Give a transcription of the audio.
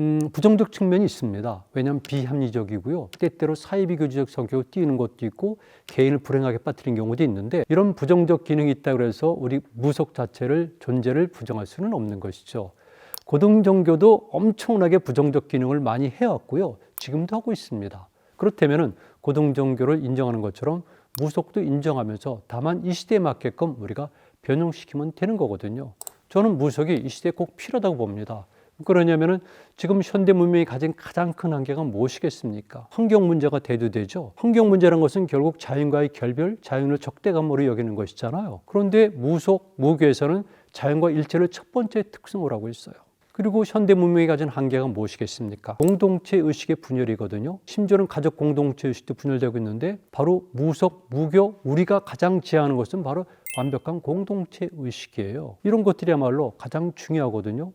음, 부정적 측면이 있습니다. 왜냐하면 비합리적이고요. 때때로 사이비교주적 성격을 띠는 것도 있고 개인을 불행하게 빠뜨린 경우도 있는데 이런 부정적 기능이 있다 그래서 우리 무속 자체를 존재를 부정할 수는 없는 것이죠. 고등정교도 엄청나게 부정적 기능을 많이 해왔고요. 지금도 하고 있습니다. 그렇다면 고등정교를 인정하는 것처럼 무속도 인정하면서 다만 이 시대에 맞게끔 우리가 변형시키면 되는 거거든요. 저는 무속이 이 시대에 꼭 필요하다고 봅니다. 그러냐면은 지금 현대 문명이 가진 가장 큰 한계가 무엇이겠습니까? 환경 문제가 대두되죠. 환경 문제란 것은 결국 자연과의 결별, 자연을 적대감으로 여기는 것이잖아요. 그런데 무속, 무교에서는 자연과 일체를 첫 번째 특성으로 하고 있어요. 그리고 현대 문명이 가진 한계가 무엇이겠습니까? 공동체 의식의 분열이거든요. 심지어는 가족 공동체 의식도 분열되고 있는데 바로 무속, 무교 우리가 가장 지향하는 것은 바로 완벽한 공동체 의식이에요. 이런 것들이야말로 가장 중요하거든요.